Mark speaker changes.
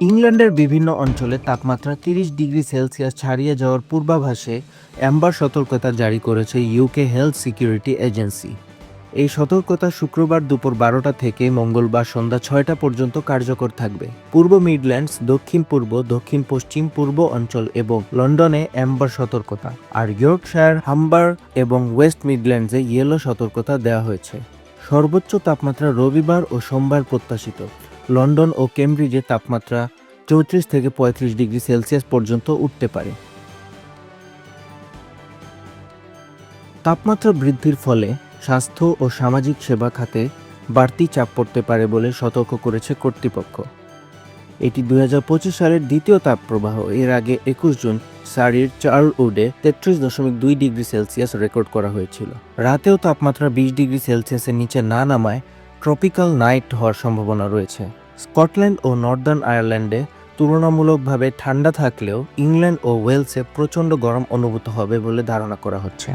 Speaker 1: ইংল্যান্ডের বিভিন্ন অঞ্চলে তাপমাত্রা তিরিশ ডিগ্রি সেলসিয়াস ছাড়িয়ে যাওয়ার পূর্বাভাসে অ্যাম্বার সতর্কতা জারি করেছে ইউকে হেলথ সিকিউরিটি এজেন্সি। এই সতর্কতা শুক্রবার দুপুর বারোটা থেকে মঙ্গলবার সন্ধ্যা ছয়টা পর্যন্ত কার্যকর থাকবে। পূর্ব মিডল্যান্ডস, দক্ষিণ পূর্ব, দক্ষিণ পশ্চিম পূর্ব অঞ্চল এবং লন্ডনে অ্যাম্বার সতর্কতা আর ইয়র্কশায়ার, হাম্বার এবং ওয়েস্ট মিডল্যান্ডসে ইয়েলো সতর্কতা দেওয়া হয়েছে। সর্বোচ্চ তাপমাত্রা রবিবার ও সোমবার প্রত্যাশিত। লন্ডন ও কেমব্রিজে তাপমাত্রা চৌত্রিশ থেকে পঁয়ত্রিশ ডিগ্রি সেলসিয়াস পর্যন্ত উঠতে পারে। তাপমাত্রা বৃদ্ধির ফলে স্বাস্থ্য ও সামাজিক সেবা খাতে বাড়তি চাপ পড়তে পারে বলে সতর্ক করেছে কর্তৃপক্ষ। এটি দুই হাজার পঁচিশ সালের দ্বিতীয় তাপপ্রবাহ। এর আগে একুশ জুন সারির চার্লউডে তেত্রিশ দশমিক দুই ডিগ্রি সেলসিয়াস রেকর্ড করা হয়েছিল। রাতেও তাপমাত্রা বিশ ডিগ্রি সেলসিয়াসের নিচে না নামায় ট্রপিক্যাল নাইট হওয়ার সম্ভাবনা রয়েছে। স্কটল্যান্ড ও নর্দার্ন আয়ারল্যান্ডে তুলনামূলকভাবে ঠান্ডা থাকলেও ইংল্যান্ড ও ওয়েলসে প্রচণ্ড গরম অনুভূত হবে বলে ধারণা করা হচ্ছে।